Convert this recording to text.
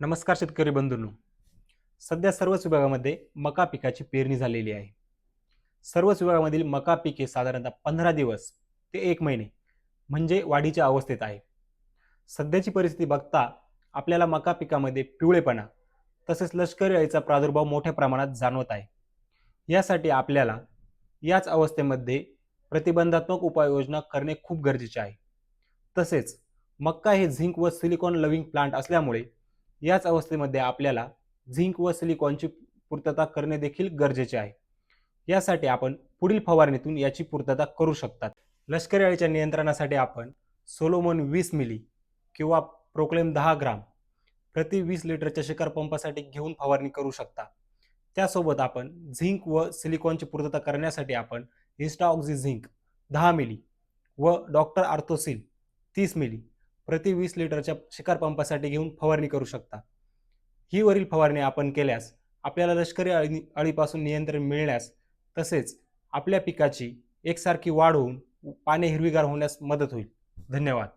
नमस्कार शेतकरी बंधूंनो. सध्या सर्वच विभागामध्ये मका पिकाची पेरणी झालेली आहे. सर्वच विभागामधील मका पिके साधारणतः पंधरा दिवस ते एक महिने म्हणजे वाढीच्या अवस्थेत आहे. सध्याची परिस्थिती बघता आपल्याला मका पिकामध्ये पिवळेपणा तसेच लष्करी अळीचा प्रादुर्भाव मोठ्या प्रमाणात जाणवत आहे. यासाठी आपल्याला याच अवस्थेमध्ये प्रतिबंधात्मक उपाययोजना करणे खूप गरजेचे आहे. तसेच मक्का हे झिंक व सिलिकॉन लविंग प्लांट असल्यामुळे याच अवस्थेमध्ये आपल्याला झिंक व सिलिकॉनची पूर्तता करणे देखील गरजेचे आहे. यासाठी आपण पुढील फवारणीतून याची पूर्तता करू शकतात. लष्करी अळीच्या नियंत्रणासाठी आपण सोलोमन वीस मिली किंवा प्रोक्लेम दहा ग्राम प्रति वीस लिटरच्या शिकार पंपासाठी घेऊन फवारणी करू शकता. त्यासोबत आपण झिंक व सिलिकॉनची पूर्तता करण्यासाठी आपण इन्स्टाऑक्झी झिंक दहा मिली व डॉक्टर आर्थोसिल तीस मिली प्रति वीस लिटरच्या शिकार पंपासाठी घेऊन फवारणी करू शकता. ही वरील फवारणी आपण केल्यास आपल्याला लष्करी अळी अळीपासून नियंत्रण मिळण्यास तसेच आपल्या पिकाची एकसारखी वाढ होऊन पाने हिरवीगार होण्यास मदत होईल. धन्यवाद.